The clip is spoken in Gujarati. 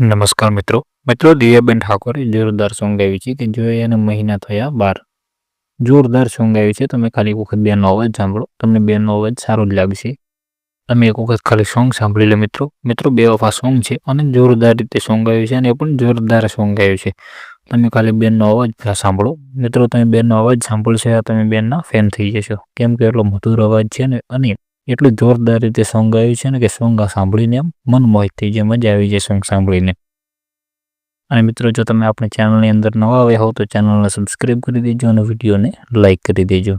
નમસ્કાર મિત્રો. મિત્રો, દિવ્યાબેન ઠાકોરે જોરદાર સોંગ ગાયું છે કે જો એને મહિના થયા બાર. જોરદાર સોંગ ગાયું છે. તમે ખાલી એક વખત બેનનો અવાજ સાંભળો. તમને બેનનો અવાજ સારો જ લાગશે. તમે એક વખત ખાલી સોંગ સાંભળી લો મિત્રો. મિત્રો, બે વફા સોંગ છે અને જોરદાર રીતે સોંગ ગાયું છે અને એ પણ જોરદાર સોંગ ગાયું છે. તમે ખાલી બેનનો અવાજ સાંભળો. મિત્રો, તમે બેનનો અવાજ સાંભળશે તમે બેનના ફેન થઈ જશો. કેમ કે એટલો મધુર અવાજ છે ને અને એટલું જોરદાર રીતે સોંગ ગાયું છે ને કે સોંગ સાંભળીને મન મોહિત થઈ જાય, મજા આવી જાય સોંગ સાંભળીને. અને મિત્રો, જો તમે આપણી ચેનલની અંદર નવા આવ્યા હો તો ચેનલને સબસ્ક્રાઈબ કરી દેજો અને વિડીયોને લાઇક કરી દેજો.